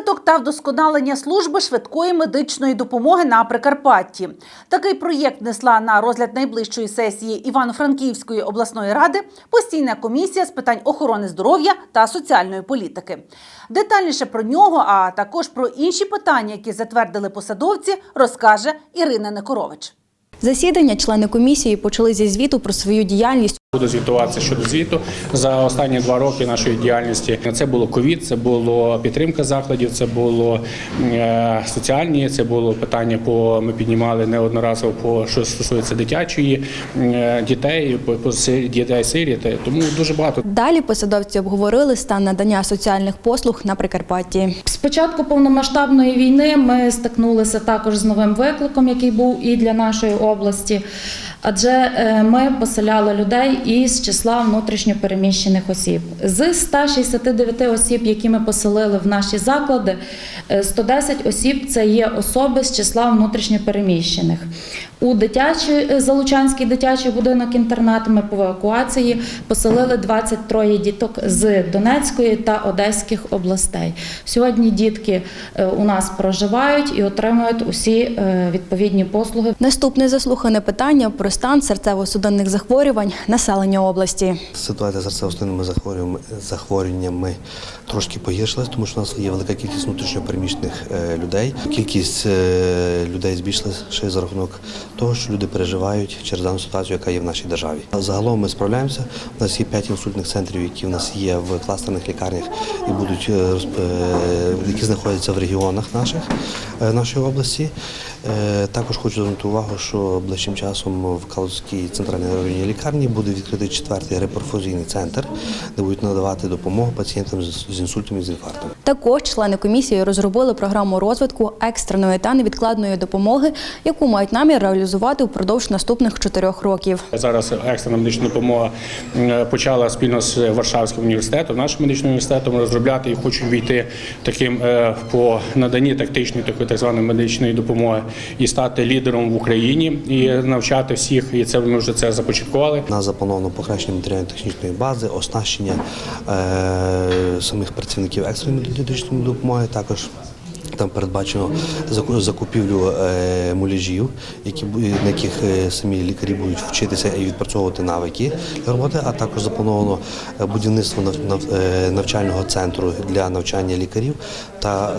Розвиток та вдосконалення служби швидкої медичної допомоги на Прикарпатті. Такий проєкт несла на розгляд найближчої сесії Івано-Франківської обласної ради постійна комісія з питань охорони здоров'я та соціальної політики. Детальніше про нього, а також про інші питання, які затвердили посадовці, розкаже Ірина Некорович. Засідання члени комісії почали зі звіту про свою діяльність. Буду звітуватися щодо звіту за останні два роки нашої діяльності. Це було ковід, це було підтримка закладів, це було е, соціальні, це було питання по ми піднімали неодноразово по що стосується дитячої е, дітей, по, дітей сиріт. Тому дуже багато. Далі посадовці обговорили стан надання соціальних послуг на Прикарпатті. З початку повномасштабної війни ми стикнулися також з новим викликом, який був і для нашої області. Адже е, ми поселяли людей із числа внутрішньопереміщених осіб. З 169 осіб, які ми поселили в наші заклади, е, 110 осіб це є особи з числа внутрішньопереміщених. У дитячий е, Залучанський дитячий будинок інтернат ми по евакуації поселили 23 діток з Донецької та Одеських областей. Сьогодні дітки е, у нас проживають і отримують усі е, відповідні послуги. Наступне заслухане питання про стан серцево-судинних захворювань населення області. Ситуація з серцево-судинними захворюваннями, захворюваннями трошки погіршилась, тому що у нас є велика кількість внутрішньопереміщених людей. Кількість людей збільшилася ще за рахунок того, що люди переживають через дану ситуацію, яка є в нашій державі. Загалом ми справляємося. У нас є п'ять інсультних центрів, які в нас є в кластерних лікарнях і будуть е, е, які знаходяться в регіонах наших е, нашої області. Також хочу звернути увагу, що ближчим часом в Калузькій центральній районній лікарні буде відкритий четвертий реперфузійний центр, де будуть надавати допомогу пацієнтам з інсультом і з інфарктом. Також члени комісії розробили програму розвитку екстреної та невідкладної допомоги, яку мають намір реалізувати впродовж наступних чотирьох років. Зараз екстрена медична допомога е, почала спільно з Варшавським університетом, нашим медичним університетом розробляти і хочуть війти таким е, по наданні тактичної такої так званої медичної допомоги і стати лідером в Україні і навчати всіх. І це ми вже це започаткували. У нас заплановано покращення матеріально-технічної бази, оснащення е, самих працівників екстреної медичної допомоги. Також там передбачено заку- закупівлю е, муляжів, які на яких е, самі лікарі будуть вчитися і відпрацьовувати навики для роботи. А також заплановано е, будівництво нав- нав- навчального центру для навчання лікарів та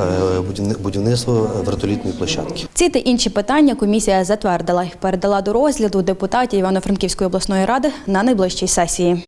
будівни- будівництво вертолітної площадки. Ці та інші питання комісія затвердила і передала до розгляду депутатів Івано-Франківської обласної ради на найближчій сесії.